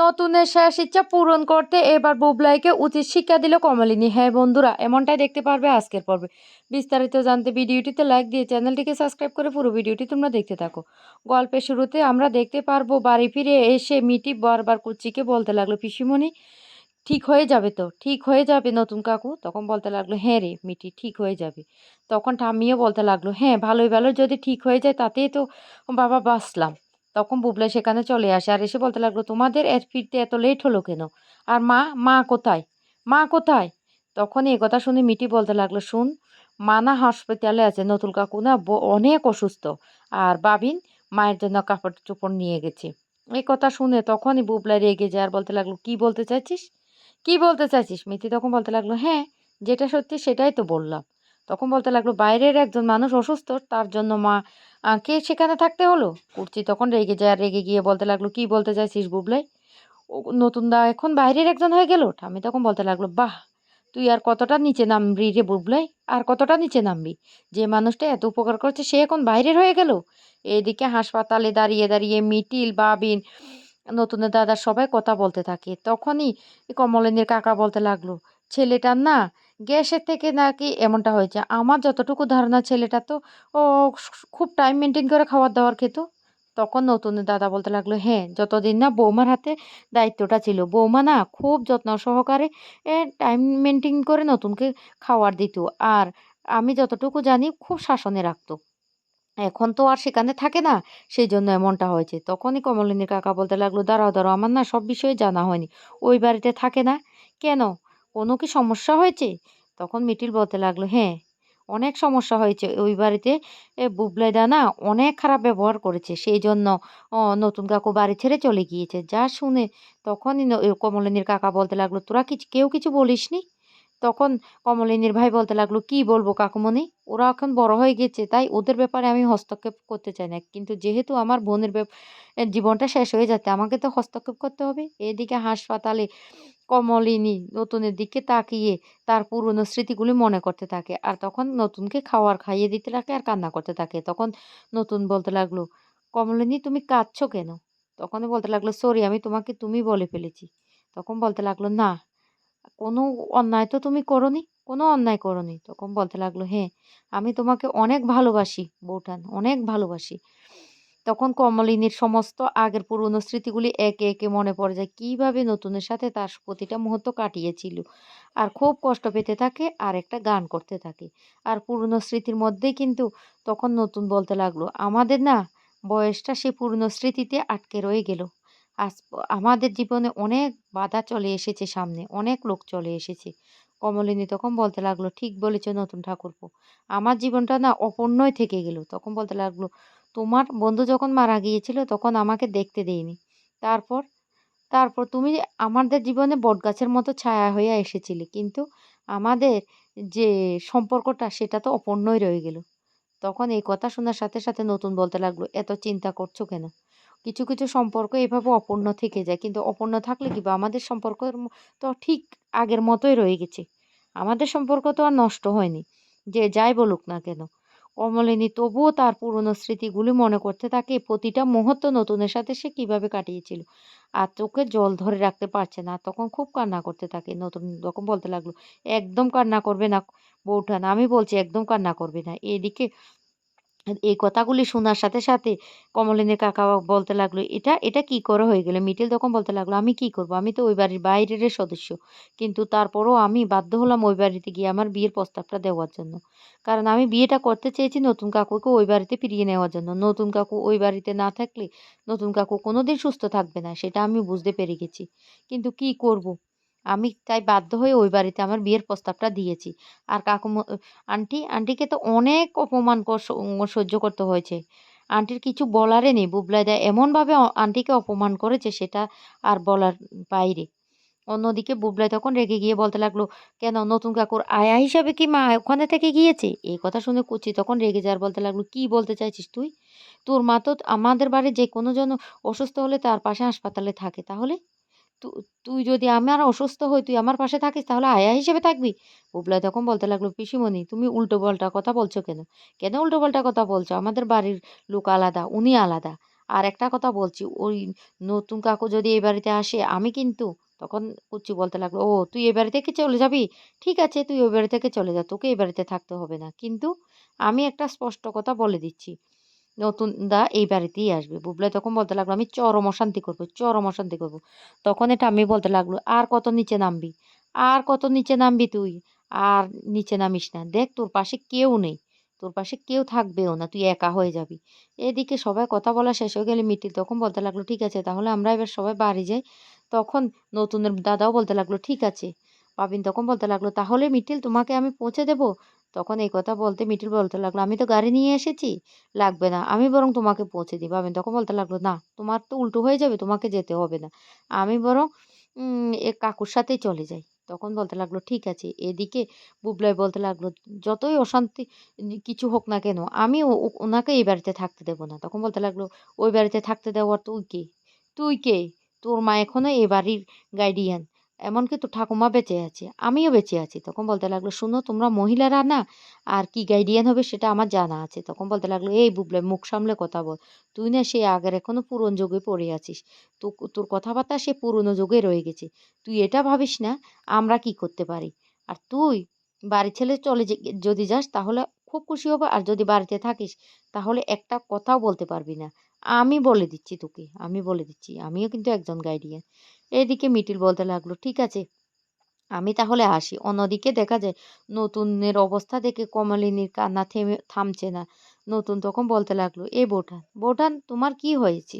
নতুনের শেষ ইচ্ছা পূরণ করতে এবার বুবলাইকে উচিত শিক্ষা দিল কমলিনী। হ্যাঁ বন্ধুরা, এমনটাই দেখতে পারবে আজকের পর্বে। বিস্তারিত জানতে ভিডিওটিতে লাইক দিয়ে চ্যানেলটিকে সাবস্ক্রাইব করে পুরো ভিডিওটি তোমরা দেখতে থাকো। গল্পের শুরুতে আমরা দেখতে পারব, বাড়ি ফিরে এসে মিটি বারবার কুচিকে বলতে লাগল, পিসিমণি, ঠিক হয়ে যাবে তো? ঠিক হয়ে যাবে নতুন কাকু? তখন বলতে লাগল হ্যাঁ রে মিটি ঠিক হয়ে যাবে। তখন ঠাম্মিও বলতে লাগল হ্যাঁ ভালোই ভালো, যদি ঠিক হয়ে যায় তাতেই তো বাবা বাঁচলাম। তখন বুবলা সেখানে চলে আসে আর এসে বলতে লাগল, তোমাদের এর ফিরতে এত লেট হলো কেন? আর মা মা কোথায়? মা কোথায়? তখন এই কথা শুনে মিটি বলতে লাগল, শুন, মানা হসপিটালে আছে নতুন কাকু না অনেক অসুস্থ। আর বাবিন মায়ের জন্য কাপড় চোপড় নিয়ে গেছে। এই কথা শুনে তখনই বুবলা রেগে যায় আর বলতে লাগল, কি বলতে চাইছিস? কি বলতে চাইছিস? মিতি তখন বলতে লাগল হ্যাঁ যেটা সত্যি সেটাই তো বললাম। তখন বলতে লাগল, বাইরের একজন মানুষ অসুস্থ, তার জন্য মা কে সেখানে থাকতে হলো? কুর্চি তখন রেগে যায়, আর রেগে গিয়ে বলতে লাগল, কি বলতে চাইছিস বুবলাই নতুন দা এখন বাইরের একজন হয়ে গেল? আমি তখন বলতে লাগল, বাহ, তুই আর কতটা নিচে নামবি রে বুবলাই আর কতটা নিচে নামবি? যে মানুষটা এত উপকার করছে, সে এখন বাইরের হয়ে গেল? এদিকে হাসপাতালে দাঁড়িয়ে দাঁড়িয়ে মিটিল, বাবিন, নতুনের দাদা সবাই কথা বলতে থাকে। তখনই কমলেনের কাকা বলতে লাগল, ছেলেটার না গ্যাসের থেকে নাকি এমনটা হয়েছে? আমার যতটুকু ধারণা ছেলেটা তো, ও খুব টাইম মেনটেন করে খাবার দাবার খেত। তখন নতুনের দাদা বলতে লাগল হ্যাঁ যতদিন না বৌমার হাতে দায়িত্বটা ছিল, বৌমা না খুব যত্ন সহকারে টাইম মেনটেন করে নতুনকে খাবার দিত। আর আমি যতটুকু জানি খুব শাসনে রাখতো। এখন তো আর সেখানে থাকে না সেই জন্য এমনটা হয়েছে। তখনই কমলিনীর কাকা বলতে লাগল, দাঁড়াও দাঁড়াও, আমার না সব বিষয়ে জানা হয়নি। ওই বাড়িতে থাকে না। কেন? কোনো কি সমস্যা হয়েছে? তখন মিটিল বলতে লাগল হ্যাঁ অনেক সমস্যা হয়েছে। ওই বাড়িতে, এ বুবলাইদা না অনেক খারাপ ব্যবহার করেছে। সেই জন্য নতুন কাকু বাড়ি ছেড়ে চলে গিয়েছে। যা শুনে তখনই কমলিনীর কাকা বলতে লাগল, তোরা কিছু, কেউ কিছু বলিসনি? তখন কমলিনীর ভাই বলতে লাগল, কি বলব কাকুমণি? ওরা এখন বড় হয়ে গেছে, তাই ওদের ব্যাপারে আমি হস্তক্ষেপ করতে চাই না। কিন্তু যেহেতু আমার বোনের জীবনটা শেষ হয়ে যাচ্ছে, আমাকে তো হস্তক্ষেপ করতে হবে। এদিকে হাসপাতালে কমলিনী নতুনের দিকে তাকিয়ে তার পুরনো স্মৃতিগুলি মনে করতে থাকে। আর তখন নতুনকে খাওয়ার, খাইয়ে দিতে থাকে আর কান্না করতে থাকে। তখন নতুন বলতে লাগল কমলিনী তুমি কাঁদছো কেন? তখনই বলতে লাগল, সরি, আমি তোমাকে তুমি বলে ফেলেছি। তখন বলতে লাগল, না, কোনো অন্যায় তো তুমি করোনি, কোনো অন্যায় করোনি। তখন বলতে লাগল হ্যাঁ আমি তোমাকে অনেক ভালোবাসি, বৌঠান, অনেক ভালোবাসি। তখন কমলিনীর সমস্ত আগের পুরনো স্মৃতিগুলি একে একে মনে পড়ে যায়, কীভাবে নতুনের সাথে তার প্রতিটা মুহূর্ত কাটিয়েছিল। আর খুব কষ্ট পেতে থাকে, আর একটা গান করতে থাকে। আর পুরনো স্মৃতির মধ্যেই কিন্তু তখন নতুন বলতে লাগল, আমাদের না বয়সটা সে পুরনো স্মৃতিতে আটকে রয়ে গেল। আজ আমাদের জীবনে অনেক বাধা চলে এসেছে সামনে, অনেক লোক চলে এসেছে। কমলিনী তখন বলতে লাগল, ঠিক বলেছ নতুন ঠাকুরপো। আমার জীবনটা না অপূর্ণই থেকে গেল। তখন বলতে লাগল তোমার বন্ধু যখন মারা গিয়েছিল তখন আমাকে দেখতে দেয়নি। তারপর তারপর তুমি আমাদের জীবনে বটগাছের মতো ছায়া হয়ে এসেছিলে, কিন্তু আমাদের যে সম্পর্কটা সেটা তো অপূর্ণই রয়ে গেল। তখন এই কথা শোনার সাথে সাথে নতুন বলতে লাগল, এত চিন্তা করছ কেন? কিছু কিছু সম্পর্ক এভাবে অপূর্ণ থেকে যায়, কিন্তু অপূর্ণ থাকলে কি বা আমাদের সম্পর্ক তো ঠিক আগের মতোই রয়ে গেছে। আমাদের সম্পর্ক তো আর নষ্ট হয়নি, যে যাই বলুক না কেন। কমলিনী তবুও তার পুরনো স্মৃতিগুলি মনে করতে থাকে প্রতিটা মুহূর্ত নতুনের সাথে সে কীভাবে কাটিয়েছিল। আর চোখে জল ধরে রাখতে পারছে না, তখন খুব কান্না করতে থাকে নতুন রকম বলতে লাগল, একদম কান্না করবে না বউঠান, আমি বলছি একদম কান্না করবে না। এদিকে এই কথাগুলি শোনার সাথে সাথে কমলিনীর কাকা বলতে লাগল, এটা এটা কি করে হয়ে গেল? মিটিল তখন বলতে লাগল, আমি কি করব? আমি তো ওই বাড়ির বাইরের সদস্য। কিন্তু তারপরও আমি বাধ্য হলাম ওই বাড়িতে গিয়ে আমার বিয়ের প্রস্তাবটা দেওয়ার জন্য। কারণ আমি বিয়েটা করতে চেয়েছি নতুন কাকুকে ওই বাড়িতে ফিরিয়ে নেওয়ার জন্য। নতুন কাকু ওই বাড়িতে না থাকলে নতুন কাকু কোনোদিন সুস্থ থাকবে না, সেটা আমি বুঝতে পেরে গেছি। কিন্তু কি করব? আমি তাই বাধ্য হয়ে ওই বাড়িতে আমার বিয়ের প্রস্তাবটা দিয়েছি। আর কাকু আন্টি, আন্টিকে তো অনেক অপমান সহ্য করতে হয়েছে। আন্টির কিছু বলারে নেই, বুবলাই বুবলাইদা এমনভাবে আন্টিকে অপমান করেছে সেটা আর বলার বাইরে। অন্যদিকে বুবলাই তখন রেগে গিয়ে বলতে লাগল, কেন নতুন কাকুর আয়া হিসাবে কি মা ওখানে থেকে গিয়েছে? এই কথা শুনে কুচি তখন রেগে যাওয়ার বলতে লাগল, কি বলতে চাইছিস তুই? তোর মা তো আমাদের বাড়ির যে কোনো জন অসুস্থ হলে তার পাশে হাসপাতালে থাকে, তাহলে? তুই যদি আমার অসুস্থ হই, তুই আমার পাশে থাকিস, তাহলে আয়া হিসেবে থাকবি? বুবলাই তখন বলতে লাগল, পিসিমণি, তুমি উল্টো পাল্টা কথা বলছো কেন? কেন উল্টো পাল্টা কথা বলছো? আমাদের বাড়ির লোক আলাদা, উনি আলাদা। আর একটা কথা বলছি, ওই নতুন কাকু যদি এই বাড়িতে আসে, আমি কিন্তু তখন কুচি বলতে লাগল, ও, তুই এ বাড়ি থেকে চলে যাবি? ঠিক আছে, তুই ওই বাড়ি থেকে চলে যা, তোকে এই বাড়িতে থাকতে হবে না। কিন্তু আমি একটা স্পষ্ট কথা বলে দিচ্ছি। নতুন দা এই বাড়িতেই আসবে। বুবলাই তখন বলতে লাগল, আমি চরম অশান্তি করব, চরম অশান্তি করব। তখন এটা আমি বলতে লাগল, আর কত নিচে নামবি? আর কত নিচে নামবি তুই? আর নিচে নামিস না। দেখ, তোর পাশে কেউ নেই। তোর পাশে কেউ থাকবেও না। তুই একা হয়ে যাবি। এদিকে সবাই কথা বলা শেষ হয়ে গেলে মিটিল তখন বলতে লাগল, ঠিক আছে, তাহলে আমরা এবার সবাই বাড়ি যাই। তখন নতুনের দাদাও বলতে লাগল, ঠিক আছে। পাবিন তখন বলতে লাগল, তাহলে মিটিল, তোমাকে আমি পৌঁছে দেবো? তখন এই কথা বলতে মিটিল বলতে লাগল, আমি তো গাড়ি নিয়ে এসেছি, লাগবে না, আমি বরং তোমাকে পৌঁছে দিই পাবেন তখন বলতে লাগল, না, তোমার তো উল্টো হয়ে যাবে, তোমাকে যেতে হবে না। আমি বরং এ কাকুর সাথেই চলে যাই। তখন বলতে লাগল, ঠিক আছে। এদিকে বুবলাই বলতে লাগল, যতই অশান্তি কিছু হোক না কেন, আমি ওনাকে এই বাড়িতে থাকতে দেবো না। তখন বলতে লাগল, ওই বাড়িতে থাকতে দেওয়ার তুই কে? তুই কে? তোর মা এখনও এ বাড়ির গাইডিয়ান এমনকি তো ঠাকুমা বেঁচে আছে, আমিও বেঁচে আছি। তখন বলতে লাগল, শুনো, তোমরা মহিলারা না, আর কি গাইডিয়ান হবে সেটা আমার জানা আছে। তখন বলতে লাগল, এই বুবলে, মুখ সামলে কথা বল। তুই না সেই আগের এখনও পুরন যুগে পড়ে আছিস। তো তোর কথাবার্তা সে পুরনো যুগে রয়ে গেছে। তুই এটা ভাবিস না, আমরা কি করতে পারি? আর তুই বাড়ি ছেলে চলে যদি যাস তাহলে খুব খুশি হব, আর যদি বাড়িতে থাকিস তাহলে একটা কথাও বলতে পারবি না। আমি বলে দিচ্ছি তোকে, আমি বলে দিচ্ছি। আমিও কিন্তু একজন গাইডিয়ান এদিকে মিটিল বলতে লাগল, ঠিক আছে, আমি তাহলে আসি। অন্যদিকে দেখা যায়, নতুনের অবস্থা দেখে কমলিনীর কান্না থেমে, থামছে না। নতুন তখন বলতে লাগল, এ বোঠান বোঠান, তোমার কি হয়েছে?